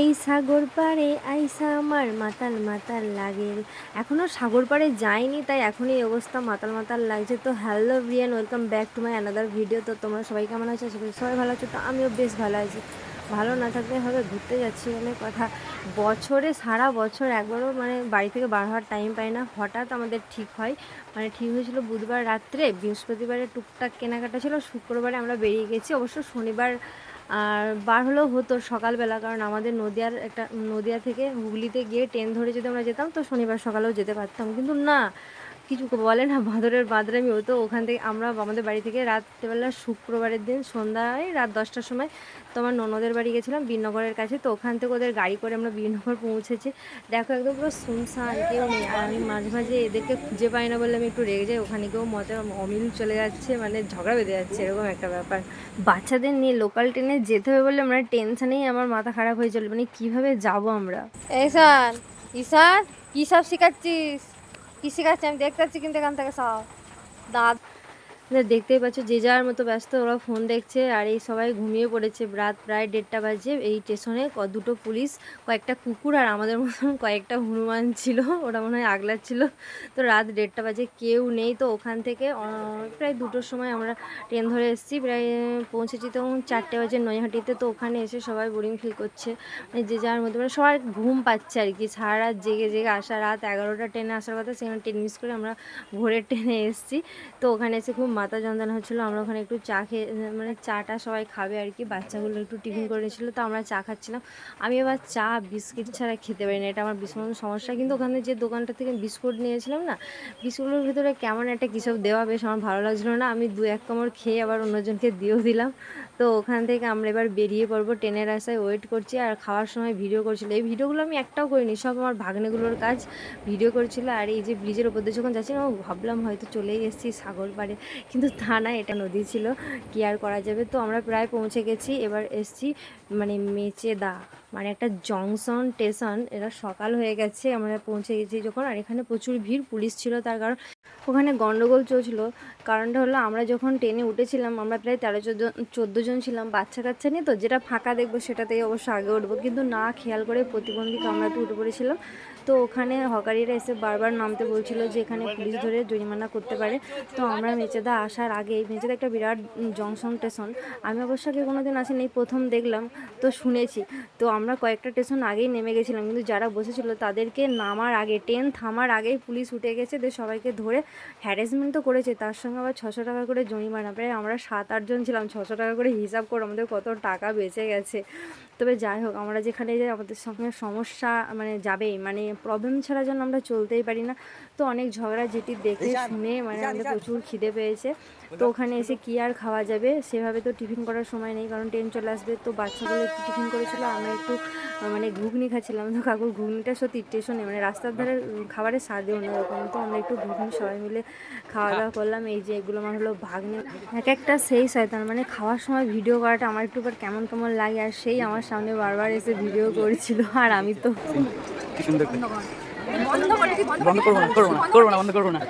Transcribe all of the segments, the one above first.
এই সাগর পাড়ে আইসা আমার মাতাল মাতাল লাগে। এখনও সাগর পাড়ে যাইনি, তাই এখনই এই অবস্থা মাতাল মাতাল লাগছে। তো hello Brian welcome back to my another video. তো তোমরা সবাই কেমন আছো? সবাই ভালো আছো। তো আমিও বেশ ভালো আছি। ভালো না থাকলে হবে, ঘুরতে যাচ্ছি বলে কথা। বছরে, সারা বছর একবারও মানে বাড়ি থেকে বার হওয়ার টাইম পাই না। হঠাৎ আমাদের ঠিক হয়। মানে ঠিক হয়েছিল বুধবার রাত্রে, বৃহস্পতিবারে টুকটাক কেনাকাটা ছিল, শুক্রবারে আমরা বেরিয়ে গেছি। অবশ্য শনিবার, আর বার হলেও হতো সকালবেলা, কারণ আমাদের নদিয়ার একটা, নদিয়া থেকে হুগলিতে গিয়ে ট্রেন ধরে যদি আমরা যেতাম, তো শনিবার সকালেও যেতে পারতাম। কিন্তু না কিছু বলে না, বাঁদরের বাঁদরামি হতো। ওখান থেকে আমরা আমাদের বাড়ি থেকে রাত্রেবেলা শুক্রবারের দিন সন্ধ্যায় রাত দশটার সময় তো আমার ননদের বাড়ি গেছিলাম বীরনগরের কাছে। তো ওখান থেকে ওদের গাড়ি করে আমরা বীরনগর পৌঁছেছি। দেখো একদম পুরো শুনশান, কেউ নেই। আর আমি মাঝে মাঝে এদেরকে খুঁজে পাই না বলে আমি একটু রেগে যাই। ওখানে গিয়েও মতের অমিল চলে যাচ্ছে মানে ঝগড়া বেঁধে যাচ্ছে, এরকম একটা ব্যাপার। বাচ্চাদের নিয়ে লোকাল ট্রেনে যেতে হবে বলে আমরা টেনশনেই আমার মাথা খারাপ হয়ে চলে মানে কীভাবে যাব আমরা? ঈশান ঈশান, কী সব শেখাচ্ছিস? কী শেখাচ্ছি আমি দেখতে পাচ্ছি কিন্তু এখান থেকে সব দাঁত দেখতেই পাচ্ছ, যে যার মতো ব্যস্ত ওরা ফোন দেখছে আর এই সবাই ঘুমিয়ে পড়েছে। রাত প্রায় দেড়টা বাজে, এই স্টেশনে দুটো পুলিশ, কয়েকটা কুকুর আর আমাদের মতন কয়েকটা হনুমান ছিল, ওরা মনে হয় আগলাচ্ছিল তো রাত দেড়টা বাজে, কেউ নেই। তো ওখান থেকে প্রায় দুটোর সময় আমরা ট্রেন ধরে এসেছি, প্রায় পৌঁছেছি তখন চারটে বাজে নৈহাটিতে। তো ওখানে এসে সবাই বোরিং ফিল করছে। মানে যে যার মধ্যে মানে সবার ঘুম পাচ্ছে আর কি। সারা রাত জেগে জেগে আসা, রাত এগারোটা ট্রেনে আসার কথা সেখানে ট্রেন মিস করে আমরা ভোরের ট্রেনে এসেছি। তো ওখানে এসে খুব মাথা যন্ত্রণা হচ্ছিল, আমরা ওখানে একটু চা খেয়ে মানে চাটা সবাই খাবে আর কি, বাচ্চাগুলো একটু টিফিন করে নিয়েছিলো, তো আমরা চা খাচ্ছিলাম। আমি এবার চা, বিস্কিট ছাড়া খেতে পারি না, এটা আমার ভীষণ সমস্যা। কিন্তু ওখানে যে দোকানটা থেকে বিস্কুট নিয়েছিলাম না, বিস্কুটের ভিতরে কেমন একটা কিসব দেওয়া বেশ আমার ভালো লাগছিল না। আমি দু এক কামড় খেয়ে আবার অন্যজনকে দিয়েও দিলাম। তো ওখান থেকে আমরা এবার বেরিয়ে পড়ব, ট্রেনের আসায় ওয়েট করছি আর খাওয়ার সময় ভিডিও করছিল। এই ভিডিওগুলো আমি একটাও করিনি, সব আমার ভাগ্নেগুলোর কাজ ভিডিও করছিল। আর এই যে ব্রিজের ওপর দিয়ে যখন যাচ্ছি না ভাবলাম হয়তো চলেই এসেছি সাগর পাড়ে, কিন্তু তা না, এটা নদী ছিল, কি আর করা যাবে? তো আমরা প্রায় পৌঁছে গেছি, এবার এসছি মানে মেচেদা মানে একটা জংশন স্টেশন, এটা সকাল হয়ে গেছে, আমরা পৌঁছে গেছি যখন, আর এখানে প্রচুর ভিড়, পুলিশ ছিল তার কারণ ওখানে গন্ডগোল চলছিল। কারণটা হলো আমরা যখন ট্রেনে উঠেছিলাম, আমরা প্রায় তেরো চোদ্দ চোদ্দ জন ছিলাম, বাচ্চা কাচ্চা নিয়ে, তো যেটা ফাঁকা দেখব সেটাতেই অবশ্য আগে উঠবো। কিন্তু না খেয়াল করে প্রতিবন্ধী কামরাতে উঠে পড়েছিলাম। তো ওখানে হকারিরা এসে বারবার নামতে বলছিল যে এখানে পুলিশ ধরে জরিমানা করতে পারে। তো আমরা মেচেদা আসার আগে, মেচেদা একটা বিরাট জংশন স্টেশন, আমি অবশ্য কোনো দিন আসিনি, প্রথম দেখলাম, তো শুনেছি। তো আমরা কয়েকটা স্টেশন আগেই নেমে গেছিলাম কিন্তু যারা বসেছিল তাদেরকে নামার আগে ট্রেন থামার আগেই পুলিশ উঠে গেছে দিয়ে সবাইকে ধরে হ্যারাসমেন্ট তো করেছে তার সঙ্গে আবার ছশো টাকা করে জরিমানা। প্রায় আমরা সাত আটজন ছিলাম ছশো টাকা করে হিসাব করে আমাদের কত টাকা বেঁচে গেছে। তবে যাই হোক আমরা যেখানে যাই আমাদের সঙ্গে সমস্যা মানে যাবেই মানে প্রবলেম ছাড়া যেন আমরা চলতেই পারি না। তো অনেক ঝগড়া যেটি দেখে শুনে মানে আমাদের প্রচুর খিদে পেয়েছে। তো ওখানে এসে কী আর খাওয়া যাবে? সেভাবে তো টিফিন করার সময় নেই কারণ ট্রেন চলে আসবে তো বাচ্চাগুলো একটু টিফিন করেছিল আমরা একটু আহ, মানে ঘুগনি খাচ্ছিলাম তো কাকুর ঘুগনিটা সত্যি স্টেশনে মানে রাস্তার ধারে খাবারের স্বাদে অন্যরকম তো আমরা একটু ঘুগনি সবাই মিলে খাওয়া দাওয়া করলাম এই যে এগুলো আমার হলো ভাগ্নে এক একটা সেই শয়তান মানে খাওয়ার সময় ভিডিও করাটা আমার একটু কেমন কেমন লাগে আর সেই আমার সামনে বারবার এসে ভিডিও করছিল আর আমি তো কি সুন্দর করে। বন্ধ করব না করব না করব না বন্ধ করব না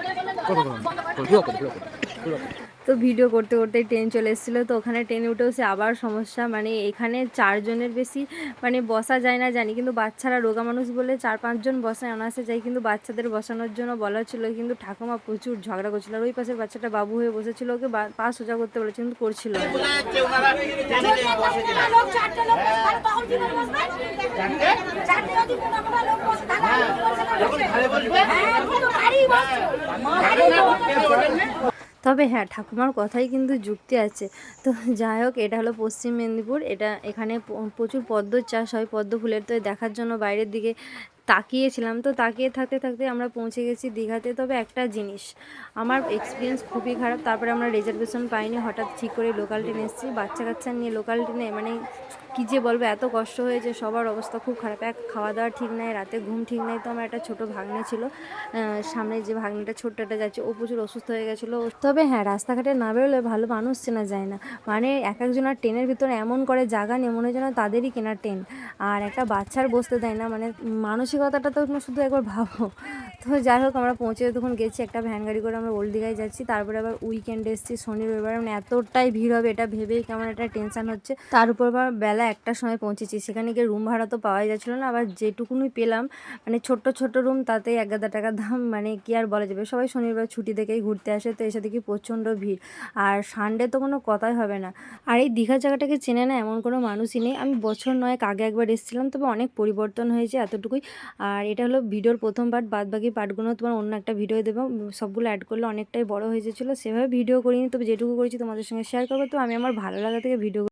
করব না করব করব করব তো ভিডিও করতে করতে ট্রেন চলে এসেছিল। তো ওখানে ট্রেনে উঠেও সে আবার সমস্যা। মানে এখানে চারজনের বেশি মানে বসা যায় না জানি। কিন্তু বাচ্চারা রোগা মানুষ বলে চার পাঁচজন বসায়, অনায়াসে যায় কিন্তু বাচ্চাদের বসানোর জন্য বলা ছিল কিন্তু ঠাকুমা প্রচুর ঝগড়া করছিল। আর ওই পাশের বাচ্চাটা বাবু হয়ে বসেছিল, ওকে পা সোজা করতে বলেছে কিন্তু করছিল তবে হ্যাঁ ঠাকুমার কথাই কিন্তু যুক্তি আছে। তো যাই হোক, এটা হলো পশ্চিম মেদিনীপুর। এটা এখানে প্রচুর পদ্ম চাষ হয়। পদ্ম ফুলের তো দেখার জন্য বাইরের দিকে তাকিয়েছিলাম। তো তাকিয়ে থাকতে থাকতে আমরা পৌঁছে গেছি দীঘাতে। তবে একটা জিনিস, আমার এক্সপিরিয়েন্স খুবই খারাপ। তারপরে আমরা রিজার্ভেশন পাইনি। হঠাৎ ঠিক করে লোকাল ট্রেনে এসেছি। বাচ্চা কাচ্চা নিয়ে লোকাল ট্রেনে মানে কী যে বলব, এত কষ্ট হয়েছে সবার অবস্থা খুব খারাপ। এক খাওয়া দাওয়া ঠিক নাই, রাতে ঘুম ঠিক নাই, তো আমার একটা ছোটো ভাগ্নে ছিল। সামনে যে ভাগ্নেটা ছোট্টটা যাচ্ছে, ও প্রচুর অসুস্থ হয়ে গেছিল। তবে হ্যাঁ রাস্তাঘাটে না বেরোলে ভালো মানুষ চেনা যায় না। মানে এক একজনের ট্রেনের ভিতরে এমন করে জায়গা নেই, মনে যেন তাদেরই কেনা ট্রেন। আর একটা বাচ্চার বসতে দেয় না মানে মানসিকতাটা তো শুধু একবার ভাবো। তো যাই হোক, আমরা পৌঁছে তখন গেছি, একটা ভ্যান গাড়ি করে আমরা ওল্ড দীঘায় যাচ্ছি। তারপরে আবার উইকেন্ড এসেছি শনি রবিবার মানে এতটাই ভিড় হবে, এটা ভেবেই কেমন একটা টেনশন হচ্ছে। তার উপর আবার বেলা একটার সময় পৌঁছেছি। সেখানে গিয়ে রুম ভাড়া তো পাওয়াই যাচ্ছিল না, আবার যেটুকুনি পেলাম মানে ছোট্ট ছোট্ট রুম তাতেই এক গাদা টাকা দাম মানে কি আর বলা যাবে? সবাই শনিবার ছুটি দেখেই ঘুরতে আসে, তো এসে দেখি প্রচণ্ড ভিড়। আর সানডে তো কোনো কথাই হবে না। আর এই দীঘা জায়গাটাকে চেনে না এমন কোনো মানুষই নেই। আমি বছর নয়েক আগে একবার এসেছিলাম, তবে অনেক পরিবর্তন হয়েছে এতটুকুই। আর এটা হলো ভিডিওর প্রথম পার্ট বাদ বাকি পার্টগুলো তোমার অন্য একটা ভিডিও দেবো। সবগুলো অ্যাড করলে অনেকটাই বড় হয়ে যাচ্ছিল সেভাবে ভিডিও করিনি, তবে যেটুকু করেছি তোমাদের সঙ্গে শেয়ার করব। তো আমি আমার ভালো লাগা থেকে ভিডিও